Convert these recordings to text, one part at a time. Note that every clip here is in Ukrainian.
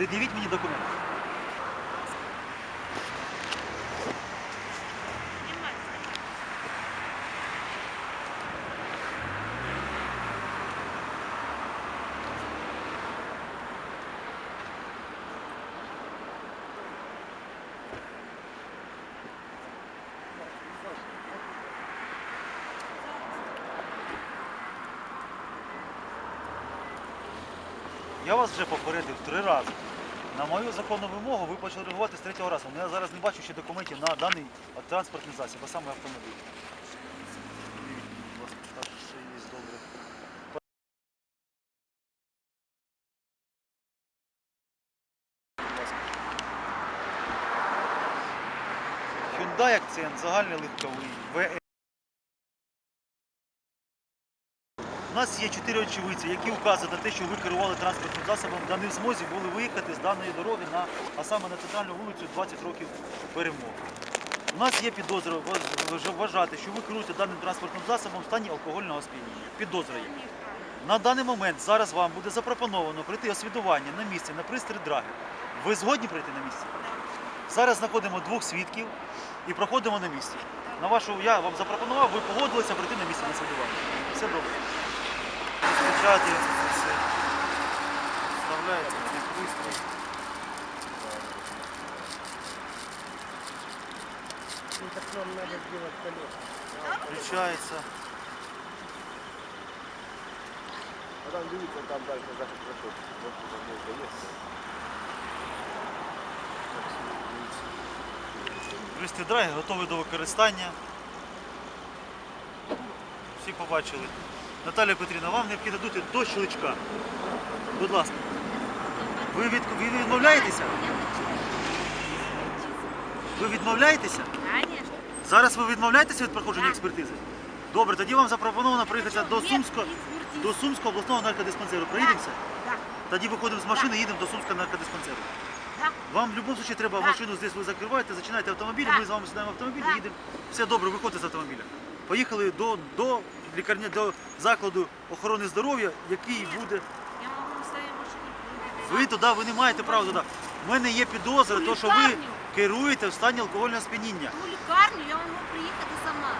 Пред'явіть мені документи. Я вас вже попередив три рази. На мою законну вимогу ви почали реагувати з третього разу. Ну, Я зараз не бачу ще документів на даний транспортний засіб, а саме автомобіль. Hyundai акцент, загальний легковий, У нас є чотири очевидці, які вказують на те, що ви керували транспортним засобом, та не в змозі були виїхати з даної дороги на, а саме на центральну вулицю 20 років перемоги. У нас є підозра вваж- вваж- вважати, що ви керуєте даним транспортним засобом в стані алкогольного сп'яніння. Підозра є. На даний момент зараз вам буде запропоновано пройти освідування на місці на пристрій драгер. Ви згодні прийти на місце? Зараз знаходимо двох свідків і проходимо на місці. На вашу я вам запропонував, ви погодилися прийти на місце на слідування. Все добре. Розпечатується це все. Вставляється в цей пристрій. Ну так нам надо сделать колеса. Включається. А там дивіться, там далі захід проход. Вот там можна є. Пристрій драгер готовий до використання. Всі побачили. Наталя Петрівна, вам необхідно дути до щелчка. Будь ласка. Ви, від... ви відмовляєтеся? Ви відмовляєтеся? Конечно. Зараз ви відмовляєтеся від проходження Так. експертизи? Добре, тоді вам запропоновано приїхати до Сумського, до Сумського обласного наркодиспансеру. Проїдемося? Да, Тоді виходимо з машини і їдемо до Сумського наркодиспансеру. да. Вам в будь-якому випадку треба Так. машину здесь ви закриваєте, зачинаєте автомобіль, Так. ми з вами сідаємо в автомобіль, Так. їдемо. Все добре, виходьте з автомобіля. Поїхали до, до лікарні, до закладу охорони здоров'я, який буде. Я своей машине приехать. Ви туди, ви не маєте права туди. У мене є підозра, У то, що ви лікарню. керуєте в стані алкогольного сп'яніння. Ну, лікарню я можу приїхати сама.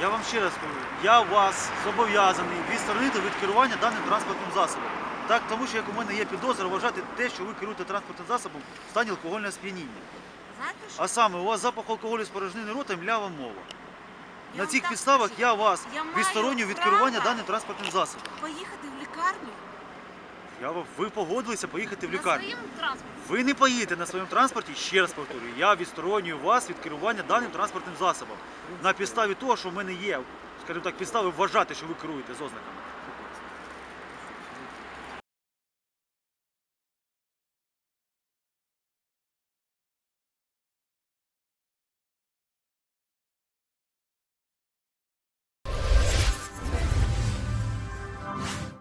Я вам ще раз кажу, я вас зобов'язаний відсторонити від керування даним транспортним засобом. Так, тому що як у мене є підозра вважати те, що ви керуєте транспортним засобом в стані алкогольного сп'яніння. Знаєте що? А саме у вас запах алкоголю з порожнини рота і млява мова. На цих підставах я вас відсторонюю відстороню від керування даним транспортним засобом. Поїхати в лікарню Я вам- ви погодилися поїхати в на лікарню. своєму транспорті. Ви не поїдете на своєму транспорті, ще раз повторюю, я відсторонюю вас від керування даним транспортним засобом. На підставі того, що в мене є, скажімо так, підстави вважати, що ви керуєте з ознаками.